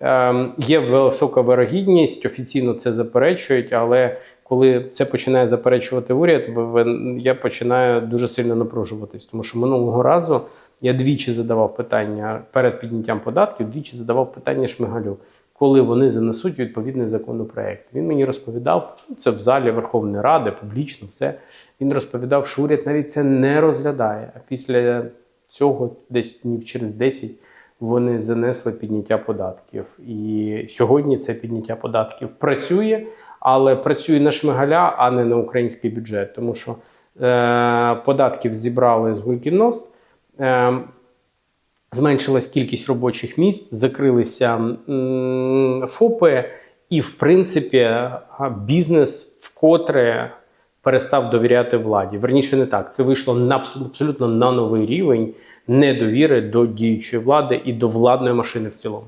Ем, Є висока вирогідність, офіційно це заперечують, але коли це починає заперечувати уряд, я починаю дуже сильно напружуватись, тому що минулого разу я двічі задавав питання перед підняттям податків, двічі задавав питання Шмигалю, коли вони занесуть відповідний законопроект. Він мені розповідав це в залі Верховної Ради, публічно все. Він розповідав, що уряд навіть це не розглядає. А після цього, десь днів через 10, вони занесли підняття податків. І сьогодні це підняття податків працює, але працює на шмигаля, а не на український бюджет, тому що е, податків зібрали з гулькіност. Е, Зменшилась кількість робочих місць, закрилися ФОПи, і, в принципі, бізнес вкотре перестав довіряти владі. Верніше, не так. Це вийшло на абсолютно на новий рівень недовіри до діючої влади і до владної машини в цілому.